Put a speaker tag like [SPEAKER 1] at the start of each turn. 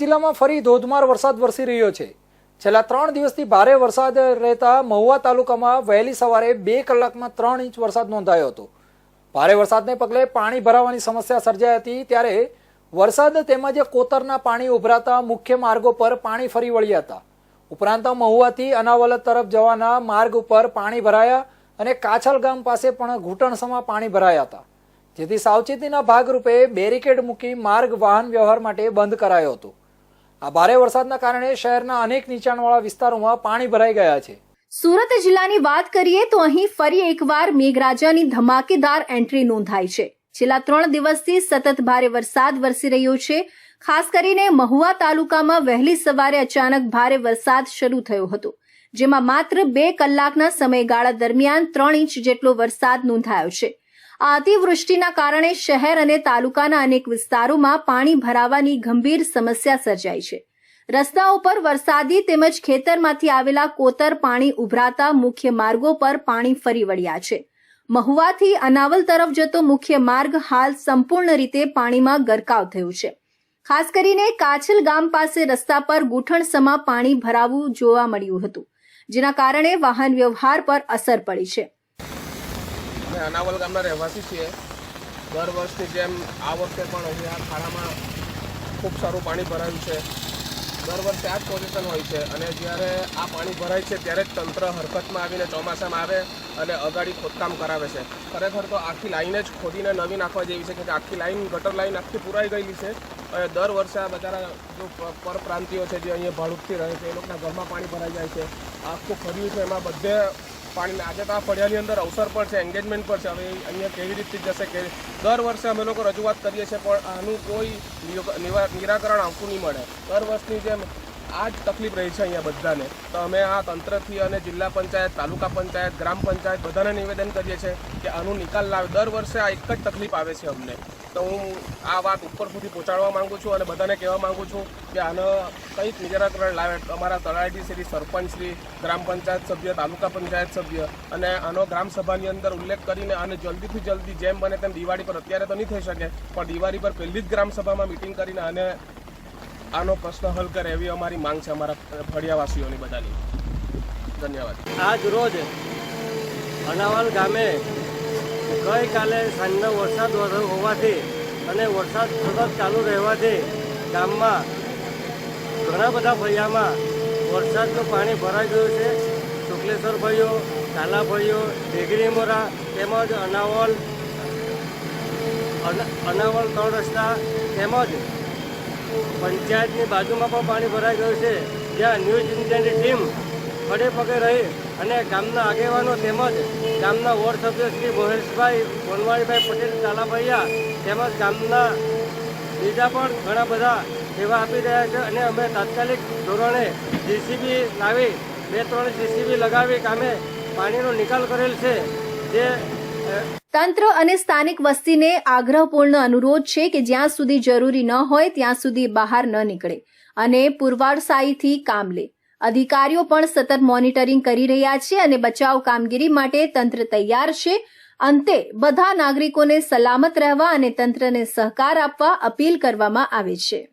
[SPEAKER 1] જિલ્લામાં ફરી ધોધમાર વરસાદ વરસી રહ્યો છે. છેલ્લા ત્રણ દિવસથી ભારે વરસાદ રહેતા મહુવા તાલુકામાં વહેલી સવારે બે કલાકમાં ત્રણ ઇંચ વરસાદ નોંધાયો હતો. ભારે વરસાદને પગલે પાણી ભરાવાની સમસ્યા સર્જાઈ હતી ત્યારે વરસાદ તેમજ કોતરના પાણી ઉભરાતા મુખ્ય માર્ગો પર પાણી ફરી વળ્યા હતા. ઉપરાંત મહુવાથી અનાવલત તરફ જવાના માર્ગ ઉપર પાણી ભરાયા અને કાછલ ગામ પાસે પણ ઘૂંટણસમાં પાણી ભરાયા હતા. જેથી સાવચેતીના ભાગરૂપે બેરિકેડ મૂકી માર્ગ વાહન વ્યવહાર માટે બંધ કરાયો હતો. આ ભારે વરસાદના કારણે શહેરના અનેક નીચાણવાળા વિસ્તારોમાં પાણી ભરાઈ ગયા છે.
[SPEAKER 2] સુરત જિલ્લાની વાત કરીએ તો અહીં ફરી એકવાર મેઘરાજાની ધમાકેદાર એન્ટ્રી નોંધાઈ છે. છેલ્લા ત્રણ દિવસથી સતત ભારે વરસાદ વરસી રહ્યો છે. ખાસ કરીને મહુવા તાલુકામાં વહેલી સવારે અચાનક ભારે વરસાદ શરૂ થયો હતો. જેમાં માત્ર બે કલાકના સમયગાળા દરમિયાન ત્રણ ઇંચ જેટલો વરસાદ નોંધાયો છે. આ અતિવૃષ્ટિના કારણે શહેર અને તાલુકાના અનેક વિસ્તારોમાં પાણી ભરાવાની ગંભીર સમસ્યા સર્જાઈ છે. રસ્તાઓ પર વરસાદી તેમજ ખેતરમાંથી આવેલા કોતર પાણી ઉભરાતા મુખ્ય માર્ગો પર પાણી ફરી વળ્યા છે. મહુવાથી અનાવલ તરફ જતો મુખ્ય માર્ગ હાલ સંપૂર્ણ રીતે પાણીમાં ગરકાવ થયું છે. ખાસ કરીને કાછલ ગામ પાસે રસ્તા પર ગૂંઠણસમાં પાણી ભરાવું જોવા મળ્યું હતું, જેના કારણે વાહન વ્યવહાર પર અસર પડી છે.
[SPEAKER 3] અનાવલ ગામના રહેવાસી છીએ. દર વર્ષની જેમ આ વર્ષે પણ અહીંયા ખાડામાં ખૂબ સારું પાણી ભરાયું છે. દર વર્ષે આ જ પોઝિશન હોય છે અને જ્યારે આ પાણી ભરાય છે ત્યારે જ તંત્ર હરકતમાં આવીને ચોમાસામાં આવે અને અગાડી ખોદકામ કરાવે છે. ખરેખર તો આખી લાઈન જ ખોદીને નવી નાખવા જેવી છે કે આખી લાઈન, ગટર લાઈન આખી પુરાઈ ગયેલી છે. અને દર વર્ષે આ બધા જો પરપ્રાંતિઓ છે જે અહીંયા ભાડુકથી રહે છે એ લોકોના ઘરમાં પાણી ભરાઈ જાય છે. આખું ફર્યું છે એમાં બધે પાણી આજે તો આ ફળિયાની અંદર અવસર પણ છે એન્ગેજમેન્ટ પણ છે. હવે અહીંયા કેવી રીતે જશે કે દર વર્ષે અમે લોકો રજૂઆત કરીએ છીએ, પણ આનું કોઈ નિરાકરણ આવતું નહીં મળે. દર વર્ષની જેમ આ જ તકલીફ રહી છે અહીંયા બધાને. તો અમે આ તંત્રથી અને જિલ્લા પંચાયત, તાલુકા પંચાયત, ગ્રામ પંચાયત બધાને નિવેદન કરીએ છીએ કે આનું નિકાલ લાવે. દર વર્ષે આ એક જ તકલીફ આવે છે અમને. તો હું આ વાત ઉપર સુધી પહોંચાડવા માંગુ છું અને બધાને કહેવા માંગુ છું કે આનો કંઈક નિરાકરણ લાવે. અમારા તળાટી શ્રી સરપંચ શ્રી, ગ્રામ પંચાયત સભ્ય, તાલુકા પંચાયત સભ્ય અને આનો ગ્રામ સભાની અંદર ઉલ્લેખ કરીને આને જલ્દીથી જલ્દી જેમ બને તેમ દિવાળી પર અત્યારે તો નહીં થઈ શકે, પણ દિવાળી પર પહેલી જ ગ્રામ સભામાં મિટિંગ કરીને આને આનો પ્રશ્ન હલ કરે એવી અમારી માંગ છે અમારા ફળિયાવાસીઓની બધાની. ધન્યવાદ.
[SPEAKER 4] આજ રોજ અનાવલ ગામે ગઈકાલે સાંજનો વરસાદ હોવાથી અને વરસાદ સતત ચાલુ રહેવાથી ગામમાં ઘણા બધા ફળિયામાં વરસાદનું પાણી ભરાઈ ગયું છે. શુક્લેશ્વર ભાઈઓ કાલા ભાઈઓ ઢેગરી મોરા તેમજ અનાવલ અન- અનાવલ ત્રણ રસ્તા તેમજ પંચાયતની બાજુમાં પણ પાણી ભરાઈ ગયું છે. જ્યાં ન્યૂઝ ઇન્ડિયાની ટીમ ખડે પગે રહી અને ગામના આગેવાનો તેમજ ગામના વોર્ડ સભ્ય શ્રી મહેશભાઈ બોનવાણીભાઈ પટેલ ચાલાભાઈયા તેમજ ગામના બીજા પણ ઘણા બધા સેવા આપી રહ્યા છે અને અમે તાત્કાલિક ધોરણે જીસીબી લાવી, બે ત્રણ જીસીબી લગાવી કામે પાણીનો નિકાલ કરેલ છે. જે
[SPEAKER 2] તંત્ર અને સ્થાનિક વસ્તીને આગ્રહપૂર્ણ અનુરોધ છે કે જ્યાં સુધી જરૂરી ન હોય ત્યાં સુધી બહાર ન નીકળે અને પૂર્વાડસાઈથી કામ લે. અધિકારીઓ પણ સતત મોનિટરિંગ કરી રહ્યા છે અને બચાવ કામગીરી માટે તંત્ર તૈયાર છે. અંતે, બધા નાગરિકોને સલામત રહેવા અને તંત્રને સહકાર આપવા અપીલ કરવામાં આવે છે.